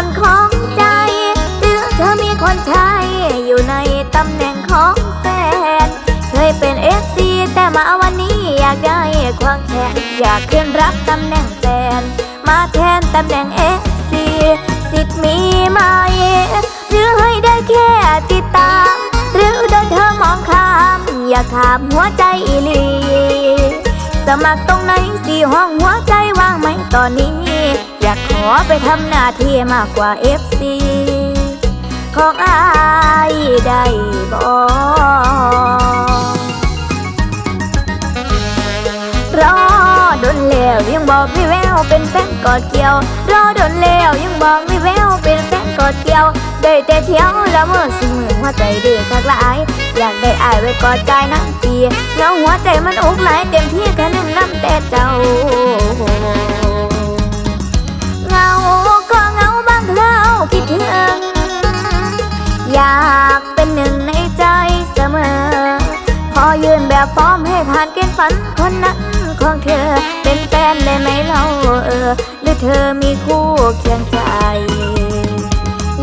คนของใจหรือเธอมีคนใช้อยู่ในตำแหน่งของแฟน เคยเป็นเอฟซีแต่มาวันนี้อยากได้ควงแขนอยากขึ้นรับตำแหน่งแฟน มาแทนตำแหน่งเอฟซีสิทธิ์มีไหม หรือให้ได้แค่ติดตาม หรือโดนเธอมองข้าม อยากถามหัวใจอีลี สมัครตรงไหนสี่ห้องหัวใจว่างไหมตอนนี้ อยากขอไปทำหน้าที่มากกว่า FC ของอายได้บอกรอดนแล้วยังบอกไม่แววเป็นแฟนกอดเกี่ยว รอดนแล้วยังบอกไม่แววเป็นแฟนกอดเกี่ยว ได้แต่เที่ยวละเมอสมือหัวใจเดือดทักหลายอยากได้อายไว้กอดกายน้ำปีเงาหัวใจมันอกหลายเต็มที่แค่นึ่งน้ำแต่เจ้า ผ่านเกณฑ์ฝันคนนั้นของเธอ เป็นแฟนได้ไหมเล่าเออ หรือเธอมีคู่เคียงใจ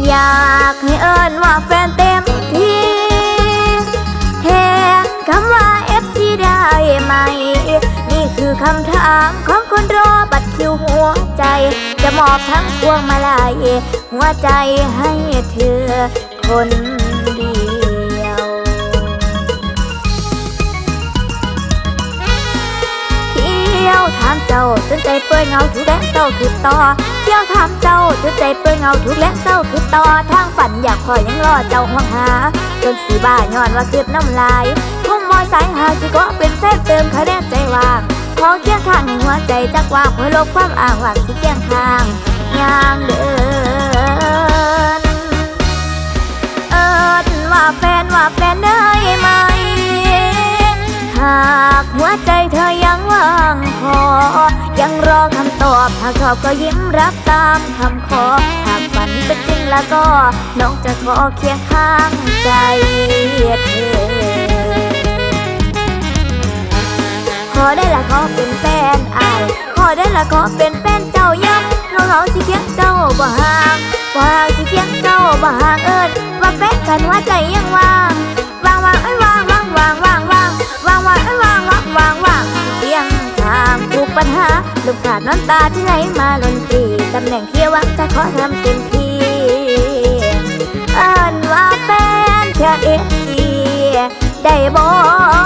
อยากให้เอิญว่าแฟนเต็มที่แทนคำว่า FC ได้ไหม นี่คือคำถามของคนรอบัตรคิวหัวใจ จะมอบทั้งพวงมาลัยหัวใจให้เธอคนามเจ้าจนใจเปื่อยเงาทุกแรงเศร้าคือต่อเที่ยวถามเจ้าจนใจเปื่อยเงาทุกแรงเศร้าคือต่อทางฝันอยากคอยยังรอเจ้าห่วงหาจนสีบ้าย้อนว่าคืบน้ำลายคงมอยสายหาสิก็เป็นแฟนเติมคะแนนใจว่างขอเคียงข้างให้หัวใจจักว่างเพื่อลบความอ้างว่างที่เคียงข้างย่างเดินเอิญว่าแฟนว่าแฟนได้ไหมหากหัวใจเธอากชอบก็ยิ้มรับตามคำขอ หากฝันเป็นจริงแล้วก็ น้องจะขอเคียงข้างใจเธอขอได้ละขอเป็นแฟนอาย ขอได้ละขอเป็นแฟนเจ้าย้ำน้องเขาสิเคียงเจ้าบ่ห่างบ่ห่างสิเคียงเจ้าบ่ห่างเอิญว่าแฟนกันหัวใจยังว่างว่างว่างเอ้ยว่างว่างว่างว่างว่างว่างว่างเอ้ยว่างว่างว่างว่างสิเคียงข้างทุกปัญหา ลูกขาดน้ำตาที่ไหลมาล้นปีตำแหน่งที่วังจะขอทำเต็มที่เอิ้นว่าแฟนเธอเอฟซีได้บอก